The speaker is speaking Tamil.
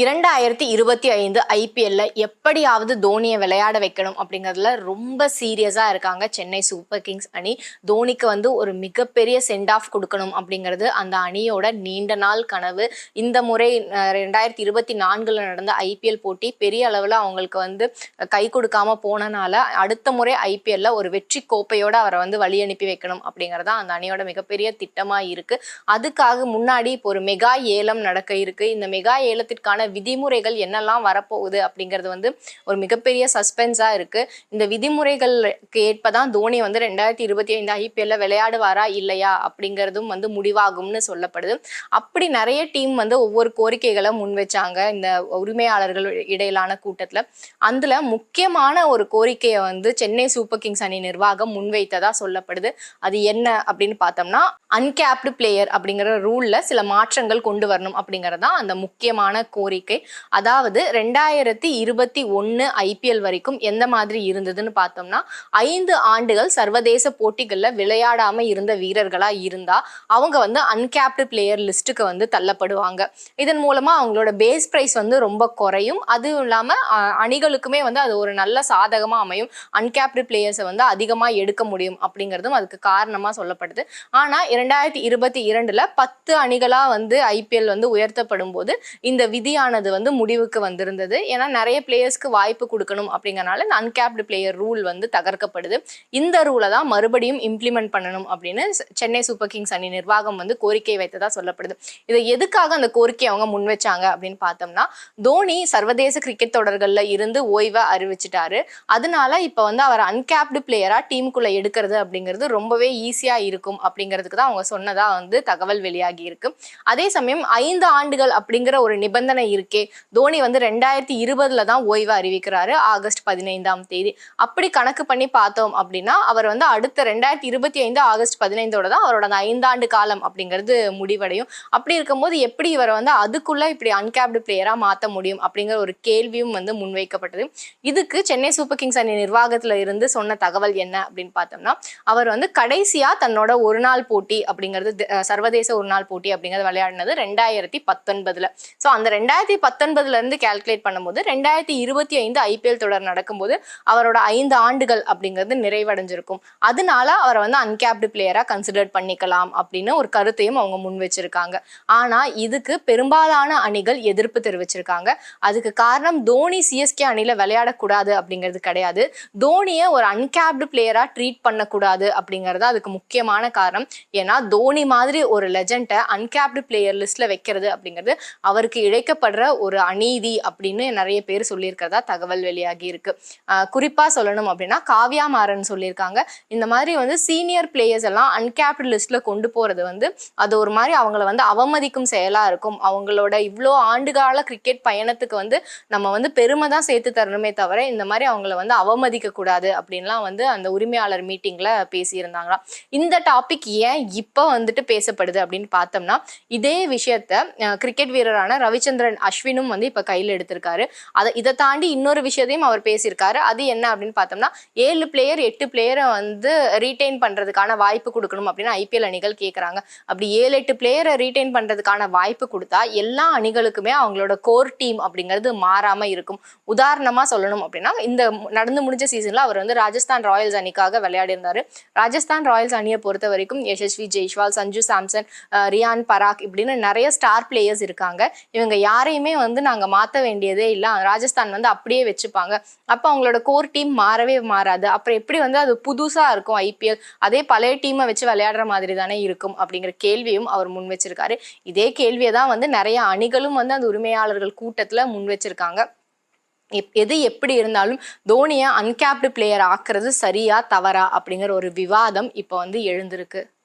இரண்டாயிரத்தி இருபத்தி ஐந்து ஐபிஎல்ல எப்படியாவது தோனியை விளையாட வைக்கணும் அப்படிங்கிறதுல ரொம்ப சீரியஸாக இருக்காங்க சென்னை சூப்பர் கிங்ஸ் அணி. தோனிக்கு வந்து ஒரு மிகப்பெரிய சென்ட் ஆஃப் கொடுக்கணும் அப்படிங்கிறது அந்த அணியோட நீண்ட நாள் கனவு. இந்த முறை ரெண்டாயிரத்தி இருபத்தி நான்கில் நடந்த ஐபிஎல் போட்டி பெரிய அளவில் அவங்களுக்கு வந்து கை கொடுக்காம போனனால அடுத்த முறை ஐபிஎல்ல ஒரு வெற்றி கோப்பையோட அவரை வந்து வழி அனுப்பி வைக்கணும் அப்படிங்கிறதா அந்த அணியோட மிகப்பெரிய திட்டமாக இருக்கு. அதுக்காக முன்னாடி இப்போ ஒரு மெகா ஏலம் நடக்க இருக்கு. இந்த மெகா ஏலத்திற்கான விதிமுறைகள் என்னெல்லாம் வரப்போகுது அப்படிங்கிறது வந்து ஒரு மிகப்பெரிய சஸ்பென்ஸாக இருக்குது இந்த விதிமுறைகளுக்கு ஏற்பதான் தோனி வந்து ரெண்டாயிரத்தி இருபத்தி ஐந்து ஐபிஎல்ல விளையாடுவாரா இல்லையா அப்படிங்கிறதும் வந்து முடிவாகும்னு சொல்லப்படுது. அப்படி நிறைய டீம் வந்து ஒவ்வொரு கோரிக்கைகளை முன் வச்சாங்க இந்த உரிமையாளர்கள் இடையிலான கூட்டத்தில். அதில் முக்கியமான ஒரு கோரிக்கையை வந்து சென்னை சூப்பர் கிங்ஸ் அணி நிர்வாகம் முன்வைத்ததாக சொல்லப்படுது. அது என்ன அப்படின்னு பார்த்தோம்னா அன்கேப்டு பிளேயர் அப்படிங்கிற ரூலில் சில மாற்றங்கள் கொண்டு வரணும் அப்படிங்கிறது தான் அந்த முக்கியமான கோரிக்கை. கோரிக்கை. அதாவது ரெண்டாயிரத்தி இருபத்தி ஒன்று ஐபிஎல் வரைக்கும் எந்த மாதிரி இருந்ததுன்னு பார்த்தோம்னா ஐந்து ஆண்டுகள் சர்வதேச போட்டிகளில் விளையாடாம இருந்த வீரர்களா இருந்தா அவங்க வந்து அன்கேப்டு பிளேயர் லிஸ்ட்டுக்கு வந்து தள்ளப்படுவாங்க. இதன் மூலமா அவங்களோட பேஸ் பிரைஸ் வந்து ரொம்ப குறையும். அதுவும் இல்லாம அணிகளுக்குமே வந்து அது ஒரு நல்ல சாதகமா அமையும். அன்கேப்டு பிளேயர்ஸை வந்து அதிகமா எடுக்க முடியும் அப்படிங்கிறதும் அதுக்கு காரணமா சொல்லப்படுது. ஆனா இரண்டாயிரத்தி இருபத்தி இரண்டுல பத்து அணிகளா வந்து ஐபிஎல் வந்து உயர்த்தப்படும் போது இந்த விதி ஆனது வந்து முடிவுக்கு வந்திருந்தது. ஏன்னா நிறைய பிளேயர்ஸ்க்கு வாய்ப்பு கொடுக்கணும் அப்படிங்கறனால இந்த அன்கேப்டு பிளேயர் ரூல் வந்து தகர்க்கப்படுது. இந்த ரூலை தான் மறுபடியும் இம்ப்ளிமெண்ட் பண்ணணும் அப்படின்னு சென்னை சூப்பர் கிங்ஸ் அணி நிர்வாகம் வந்து கோரிக்கை வைத்ததா சொல்லப்படுது. இதை எதுக்காக அந்த கோரிக்கையை அவங்க முன் வச்சாங்க அப்படின்னு பார்த்தோம்னா தோனி சர்வதேச கிரிக்கெட் தொடர்கள்ல இருந்து ஓய்வை அறிவிச்சிட்டாரு. அதனால இப்ப வந்து அவர் அன்கேப்டு பிளேயரா டீமுக்குள்ள எடுக்கிறது அப்படிங்கிறது ரொம்பவே ஈஸியா இருக்கும் அப்படிங்கிறதுக்கு தான் அவங்க சொன்னதா வந்து தகவல் வெளியாகி இருக்கு. அதே சமயம் ஐந்து ஆண்டுகள் அப்படிங்கிற ஒரு நிபந்தனை இருக்கே. தோனி வந்து ரெண்டாயிரத்தி இருபதுல தான் ஓய்வு அறிவிக்கிறாரு ஆகஸ்ட் பதினைந்தாம் தேதி. அப்படி கணக்கு பண்ணி பார்த்தோம் அப்படின்னா அவர் வந்து அடுத்த ரெண்டாயிரத்தி இருபத்தி ஐந்து ஆகஸ்ட் பதினைந்தோட தான் அவரோட அந்த ஐந்தாண்டு காலம் அப்படிங்கிறது முடிவடையும். அப்படி இருக்கும்போது எப்படி இவரை வந்து அதுக்குள்ள இப்படி அன்கேப்டு பிளேயரா மாற்ற முடியும் அப்படிங்கிற ஒரு கேள்வியும் வந்து முன்வைக்கப்பட்டது. இதுக்கு சென்னை சூப்பர் கிங்ஸ் அணி நிர்வாகத்துல இருந்து சொன்ன தகவல் என்ன அப்படின்னு பார்த்தோம்னா அவர் வந்து கடைசியா தன்னோட ஒரு நாள் போட்டி அப்படிங்கிறது சர்வதேச ஒரு நாள் போட்டி அப்படிங்கிறது விளையாடினது ரெண்டாயிரத்தி பத்தொன்பதுல. ஸோ அந்த ரெண்டாயிரத்தி பத்தொன்பதுல இருந்து கால்குலேட் பண்ணும்போது ரெண்டாயிரத்தி இருபத்தி ஐந்து ஐபிஎல் தொடர் நடக்கும்போது அவரோட ஐந்து ஆண்டுகள் அப்படிங்கிறது நிறைவடைஞ்சிருக்கும். அதனால அவரை வந்து அன்கேப்டு பிளேயரா கன்சிடர் பண்ணிக்கலாம் அப்படின்னு ஒரு கருத்தையும் அவங்க முன் வச்சிருக்காங்க. ஆனா இதுக்கு பெரும்பாலான அணிகள் எதிர்ப்பு தெரிவிச்சிருக்காங்க. அதுக்கு காரணம் தோனி சிஎஸ்கே அணியில விளையாடக்கூடாது அப்படிங்கிறது கிடையாது. தோனியை ஒரு அன்கேப்டு பிளேயரா ட்ரீட் பண்ணக்கூடாது அப்படிங்கிறது அதுக்கு முக்கியமான காரணம். ஏன்னா தோனி மாதிரி ஒரு லெஜண்டை அன்கேப்டு பிளேயர் லிஸ்ட்ல வைக்கிறது அப்படிங்கிறது அவருக்கு இழைக்கப்படுற ஒரு அநீதி அப்படின்னு நிறைய பேர் சொல்லியிருக்கிறதா தகவல் வெளியாகி இருக்கு. குறிப்பாக குறிப்பா சொல்லணும் அப்படின்னா காவ்யா மாறன் சொல்லியிருக்காங்க. இந்த மாதிரி வந்து சீனியர் பிளேயர்ஸ் எல்லாம் அன்கேப்டு லிஸ்ட்ல கொண்டு போறது வந்து அது ஒரு மாதிரி அவங்கள வந்து அவமதிக்கும் செயலா இருக்கும். அவங்களோட இவ்வளோ ஆண்டுகால கிரிக்கெட் பயணத்துக்கு வந்து நம்ம வந்து பெருமை தான் சேர்த்து தரணுமே தவிர இந்த மாதிரி அவங்கள வந்து அவமதிக்க கூடாது அப்படின்லாம் வந்து அந்த உரிமையாளர் மீட்டிங்ல பேசியிருந்தாங்களாம். இந்த டாபிக் ஏன் இப்போ வந்துட்டு பேசப்படுது அப்படின்னு பார்த்தோம்னா இதே விஷயத்த கிரிக்கெட் வீரரான ரவிச்சந்திரன் அஸ்வினும் வந்து இப்ப கையில் எடுத்திருக்காரு. அதை இதை தாண்டி இன்னொரு விஷயத்தையும் அவர் பேசியிருக்காரு. அது என்ன அப்படின்னு பார்த்தோம்னா ஏழு பிளேயர் எட்டு பிளேயரை வந்து ரீட்டைன் பண்றதுக்கான வாய்ப்பு கொடுக்கணும் அப்படின்னு ஐபிஎல் அணிகள் கேட்குறாங்க அப்படி ஏழு எட்டு பிளேயரை ரீட்டைன் பண்றதுக்கான வாய்ப்பு கொடுத்தா எல்லா அணிகளுக்குமே அவங்களோட கோர் டீம் அப்படிங்கிறது மாறாம இருக்கும். உதாரணமா சொல்லணும் அப்படின்னா இந்த நடந்து முடிஞ்ச சீசன்ல அவர் வந்து ராஜஸ்தான் ராயல்ஸ் அணிக்காக விளையாடி இருந்தாரு ராஜஸ்தான் ராயல்ஸ் அணியை பொறுத்த வரைக்கும் யசஸ்வி ஜெய்ஷ்வால் சஞ்சு சாம்சன் ரியான் பராக் இப்படின்னு நிறைய ஸ்டார் பிளேயர்ஸ் இருக்காங்க. இவங்க யார் யாரையுமே வந்து நாங்கள் மாற்ற வேண்டியதே இல்லை. ராஜஸ்தான் வந்து அப்படியே வச்சுப்பாங்க. அப்போ அவங்களோட கோர் டீம் மாறவே மாறாது. அப்புறம் எப்படி வந்து அது புதுசாக இருக்கும் ஐபிஎல் அதே பழைய டீமை வச்சு விளையாடுற மாதிரி தானே இருக்கும் அப்படிங்கிற கேள்வியும் அவர் முன் வச்சிருக்காரு. இதே கேள்வியை தான் வந்து நிறைய அணிகளும் வந்து அந்த உரிமையாளர்கள் கூட்டத்தில் முன் வச்சிருக்காங்க. எப்- எது எப்படி இருந்தாலும் தோனியை அன்கேப்டு பிளேயர் ஆக்குறது சரியா தவறா அப்படிங்கிற ஒரு விவாதம் இப்போ வந்து எழுந்திருக்கு.